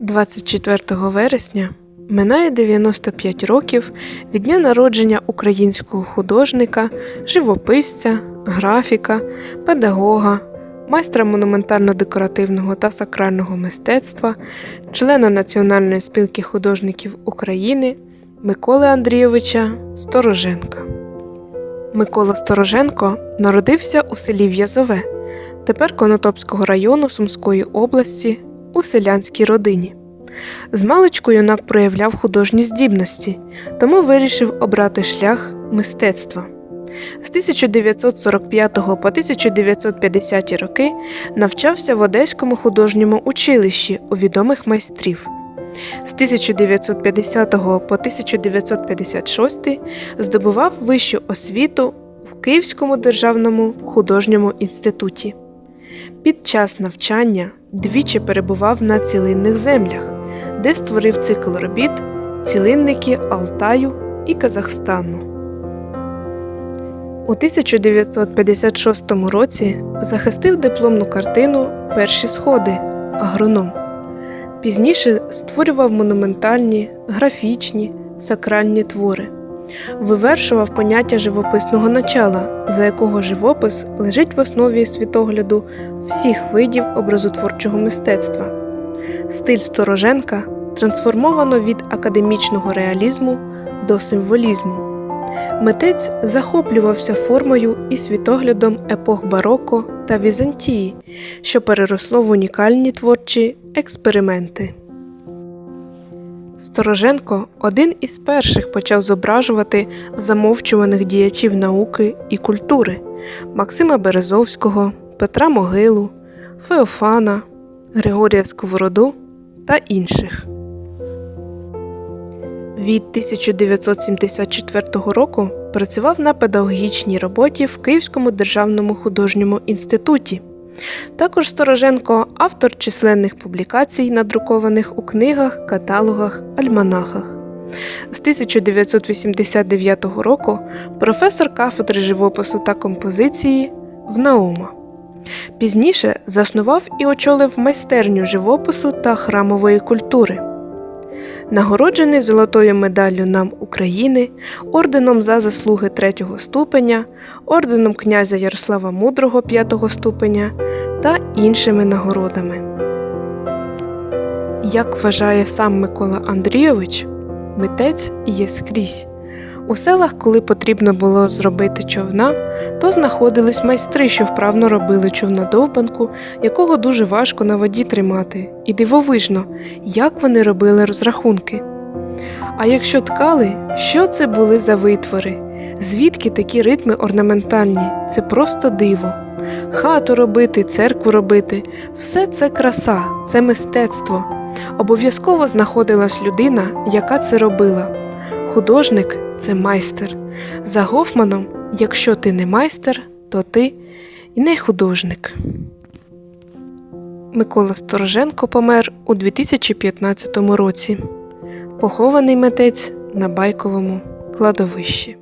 24 вересня минає 95 років від дня народження українського художника, живописця, графіка, педагога, майстра монументально-декоративного та сакрального мистецтва, члена Національної спілки художників України Миколи Андрійовича Стороженка. Микола Стороженко народився у селі В'язове, тепер Конотопського району Сумської області у селянській родині. Змалечку юнак проявляв художні здібності, тому вирішив обрати шлях мистецтва. З 1945 по 1950 роки навчався в Одеському художньому училищі у відомих майстрів. З 1950 по 1956 здобував вищу освіту в Київському державному художньому інституті. Під час навчання двічі перебував на цілинних землях, де створив цикл робіт Цілинники Алтаю і Казахстану. У 1956 році захистив дипломну картину Перші сходи агроном. Пізніше створював монументальні, графічні, сакральні твори. Вивершував поняття живописного начала, за якого живопис лежить в основі світогляду всіх видів образотворчого мистецтва. Стиль Стороженка трансформовано від академічного реалізму до символізму. Митець захоплювався формою і світоглядом епох бароко та Візантії, що переросло в унікальні творчі експерименти. Стороженко один із перших почав зображувати замовчуваних діячів науки і культури Максима Березовського, Петра Могилу, Феофана, Григорія Сковороду та інших. Від 1974 року працював на педагогічній роботі в Київському державному художньому інституті. Також Стороженко автор численних публікацій, надрукованих у книгах, каталогах, альманахах. З 1989 року професор кафедри живопису та композиції в Наума. Пізніше заснував і очолив майстерню живопису та храмової культури. Нагороджений золотою медаллю нам України, орденом за заслуги третього ступеня, орденом князя Ярослава Мудрого п'ятого ступеня та іншими нагородами. Як вважає сам Микола Андрійович, митець є скрізь. У селах, коли потрібно було зробити човна, то знаходились майстри, що вправно робили човнодовбанку, якого дуже важко на воді тримати, і дивовижно, як вони робили розрахунки. А якщо ткали, що це були за витвори? Звідки такі ритми орнаментальні? Це просто диво. Хату робити, церкву робити все це краса, це мистецтво. Обов'язково знаходилась людина, яка це робила. Художник це майстер. За Гофманом, якщо ти не майстер, то ти і не художник. Микола Стороженко помер у 2015 році. Похований митець на байковому кладовищі.